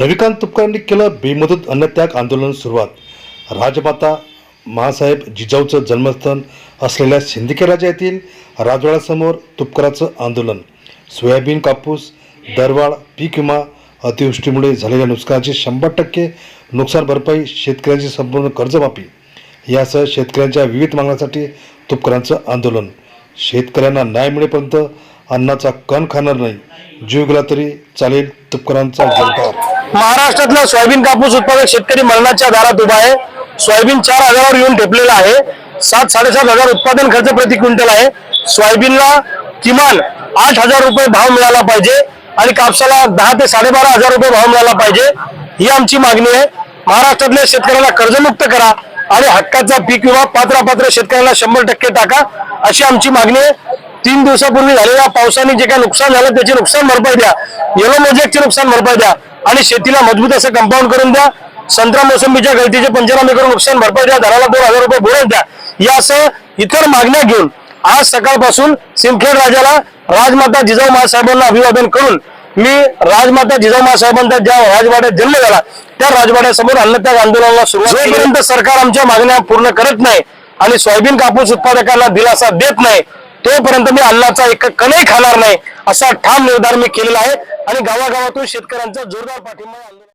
रविकांत तुपकरांनी केलं बेमुदत अन्नत्याग आंदोलन सुरुवात. राजमाता महासाहेब जिजाऊचं जन्मस्थान असलेल्या सिंदखेड राजा येथील राजवाड्यासमोर तुपकराचं आंदोलन. सोयाबीन कापूस दरवाढ पीक विमा अतिवृष्टीमुळे झालेल्या नुकसानाची शंभर टक्के नुकसान भरपाई शेतकऱ्यांची संपूर्ण कर्जमाफी. यासह शेतकऱ्यांच्या विविध मागण्यांसाठी तुपकरांचं आंदोलन. शेतकऱ्यांना न्याय मिळेपर्यंत अन्नाचा कण खाणार नाही. जीव गेला तरी चालेल तुपकरांचा जलकार महाराष्ट्रातला सोयाबीन कापूस उत्पादक शेतकरी मरणाच्या दारात उभा आहे. सोयाबीन चार हजारावर येऊन ठेपलेला आहे. सात साडेसात हजार उत्पादन खर्च प्रति क्विंटल आहे. सोयाबीनला किमान आठ हजार रुपये भाव मिळाला पाहिजे आणि कापसाला दहा ते साडेबारा हजार रुपये भाव मिळाला पाहिजे. ही आमची मागणी आहे. महाराष्ट्रातल्या शेतकऱ्याला कर्जमुक्त करा आणि हक्काचा पीक विमा पात्रापात्र शेतकऱ्याला शेतकऱ्यांना शंभर टक्के टाका अशी आमची मागणी आहे. तीन दिवसापूर्वी झालेल्या पावसाने जे काही नुकसान झालं त्याची नुकसान भरपाई द्या. येलो मोजेकचे नुकसान भरपाई द्या. आणि शेतीला मजबूत असं कंपाऊंड करून द्या. संत्रा मोसंबीच्या गळतीचे पंचनामे करून नुकसान भरपाई द्या. दराला दोन हजार रुपये बोनस द्या. यासह इतर मागण्या घेऊन आज सकाळपासून सिमखेड राजाला राजमाता जिजाऊ महासाहेबांना अभिवादन करून मी राजमाता जिजाऊ महासाहेबांचा ज्या राजवाड्यात जन्म झाला त्या राजवाड्यासमोर अन्नत्याग आंदोलनाला सुरुवात जोपर्यंत सरकार आमच्या मागण्या पूर्ण करत नाही आणि सोयाबीन कापूस उत्पादकांना दिलासा देत नाही तोपर्यंत मी अल्लाचा एक कणही खाणार नाही असा ठाम निर्धार मी केलेला आहे. आणि गावागावातून शेतकऱ्यांचा जोरदार पाठिंबा आहे.